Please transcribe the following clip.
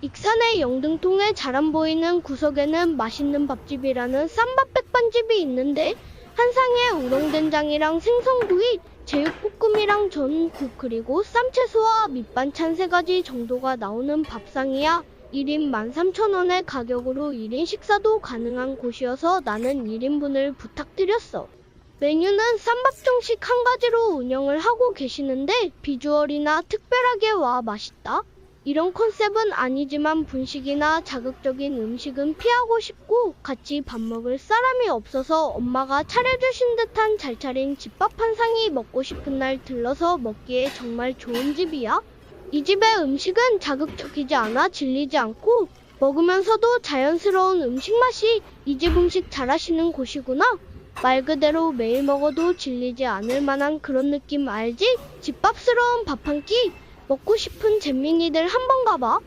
익산의 영등통에 잘 안 보이는 구석에는 맛있는 밥집이라는 쌈밥 백반집이 있는데 한 상에 우렁된장이랑 생선구이, 제육볶음이랑 전국 그리고 쌈채소와 밑반 찬 세 가지 정도가 나오는 밥상이야. 1인 13,000원의 가격으로 1인 식사도 가능한 곳이어서 나는 1인분을 부탁드렸어. 메뉴는 쌈밥 정식 한 가지로 운영을 하고 계시는데 비주얼이나 특별하게 와 맛있다. 이런 컨셉은 아니지만 분식이나 자극적인 음식은 피하고 싶고 같이 밥 먹을 사람이 없어서 엄마가 차려주신 듯한 잘 차린 집밥 한 상이 먹고 싶은 날 들러서 먹기에 정말 좋은 집이야. 이 집의 음식은 자극적이지 않아 질리지 않고 먹으면서도 자연스러운 음식 맛이 이 집 음식 잘하시는 곳이구나. 말 그대로 매일 먹어도 질리지 않을 만한 그런 느낌 알지? 집밥스러운 밥 한 끼 먹고 싶은 잼민이들 한번 가봐.